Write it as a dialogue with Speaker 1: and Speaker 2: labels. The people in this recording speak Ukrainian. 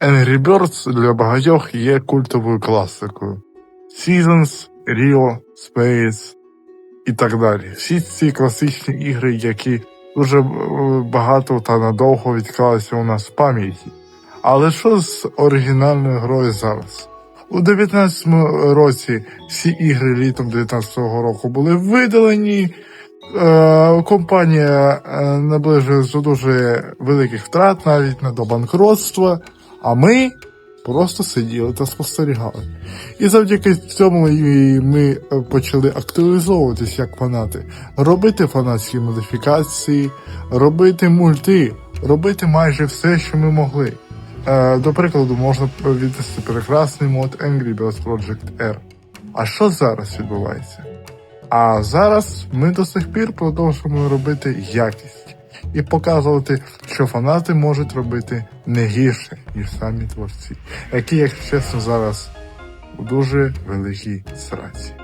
Speaker 1: Angry Birds для багатьох є культовою класикою. Seasons, Rio, Space і так далі. Всі ці класичні ігри, які дуже е, багато та надовго відклалися у нас в пам'яті. Але що з оригінальною грою зараз? У 19-му році всі ігри літом 19-го року були видалені. Е, компанія е, наближує до дуже великих втрат, навіть не до банкротства. А ми просто сиділи та спостерігали. І завдяки цьому ми е, почали активізовуватись як фанати, робити фанатські модифікації, робити мульти, робити майже все, що ми могли. Е, До прикладу, можна віднести прекрасний мод Angry Birds Project R. А що зараз відбувається? А зараз ми до сих пір продовжуємо робити якість і показувати, що фанати можуть робити не гірше, ніж самі творці, які, як чесно, зараз у дуже великій сраці.